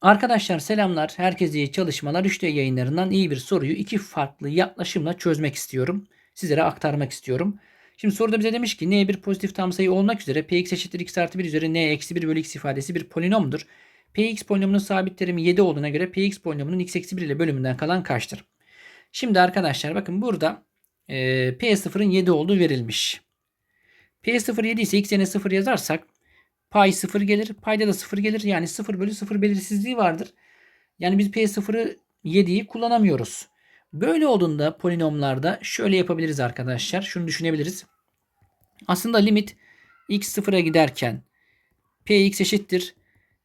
Arkadaşlar selamlar. Herkese iyi çalışmalar. 3D yayınlarından iyi bir soruyu iki farklı yaklaşımla çözmek istiyorum. Sizlere aktarmak istiyorum. Şimdi soruda bize demiş ki n bir pozitif tam sayı olmak üzere px eşittir x artı 1 üzeri n eksi 1 bölü x ifadesi bir polinomdur. px polinomunun sabit terimi 7 olduğuna göre px polinomunun x eksi 1 ile bölümünden kalan kaçtır? Şimdi arkadaşlar bakın burada e, p0'ın 7 olduğu verilmiş. p0 7 ise x yerine 0 yazarsak Pay 0 gelir. Payda da 0 gelir. Yani 0 bölü 0 belirsizliği vardır. Yani biz P0'ı 7'yi kullanamıyoruz. Böyle olduğunda polinomlarda şöyle yapabiliriz arkadaşlar. Şunu düşünebiliriz. Aslında limit x 0'a giderken px eşittir.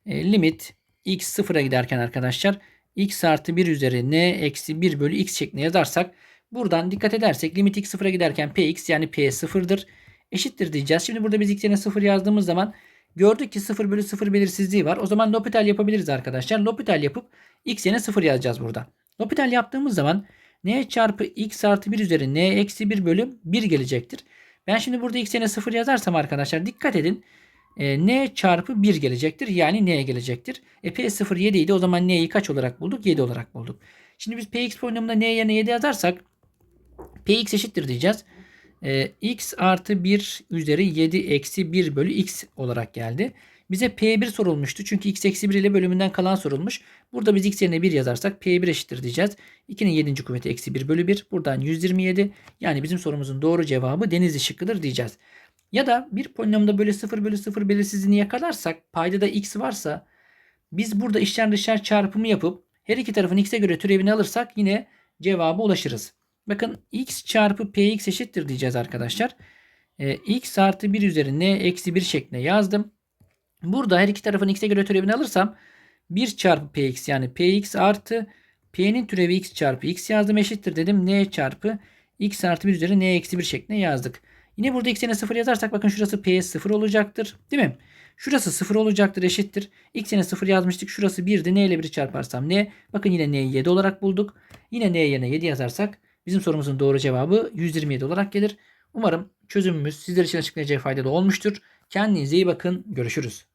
E, limit x 0'a giderken arkadaşlar x artı 1 üzeri n eksi 1 bölü x şeklinde yazarsak buradan dikkat edersek limit x 0'a giderken px yani p 0'dır. Eşittir diyeceğiz. Şimdi burada biz x yerine 0 yazdığımız zaman Gördük ki 0 bölü 0 belirsizliği var. O zaman L'Hopital yapabiliriz arkadaşlar. L'Hopital yapıp x yerine 0 yazacağız burada. L'Hopital yaptığımız zaman n çarpı x artı 1 üzeri n eksi 1 bölü 1 gelecektir. Ben şimdi burada x yerine 0 yazarsam arkadaşlar dikkat edin. E, n çarpı 1 gelecektir. Yani n gelecektir. E, p0 7 idi. O zaman n'yi kaç olarak bulduk? 7 olarak bulduk. Şimdi biz px polinomunda n yerine 7 yazarsak px eşittir diyeceğiz e, x artı 1 üzeri 7 eksi 1 bölü x olarak geldi. Bize P1 sorulmuştu. Çünkü x eksi 1 ile bölümünden kalan sorulmuş. Burada biz x yerine 1 yazarsak P1 eşittir diyeceğiz. 2'nin 7. kuvveti eksi 1 bölü 1. Buradan 127. Yani bizim sorumuzun doğru cevabı denizli şıkkıdır diyeceğiz. Ya da bir polinomda böyle 0 bölü 0 belirsizliğini yakalarsak payda da x varsa biz burada içler dışlar çarpımı yapıp her iki tarafın x'e göre türevini alırsak yine cevaba ulaşırız. Bakın x çarpı px eşittir diyeceğiz arkadaşlar. E, x artı 1 üzeri n eksi 1 şeklinde yazdım. Burada her iki tarafın x'e göre türevini alırsam 1 çarpı px yani px artı p'nin türevi x çarpı x yazdım eşittir dedim. n çarpı x artı 1 üzeri n eksi 1 şeklinde yazdık. Yine burada x yerine 0 yazarsak bakın şurası p 0 olacaktır. Değil mi? Şurası 0 olacaktır eşittir. X yerine 0 yazmıştık. Şurası 1'di. N ile 1'i çarparsam n. Bakın yine n'yi 7 olarak bulduk. Yine n yerine 7 yazarsak Bizim sorumuzun doğru cevabı 127 olarak gelir. Umarım çözümümüz sizler için açıklayacağı faydalı olmuştur. Kendinize iyi bakın. Görüşürüz.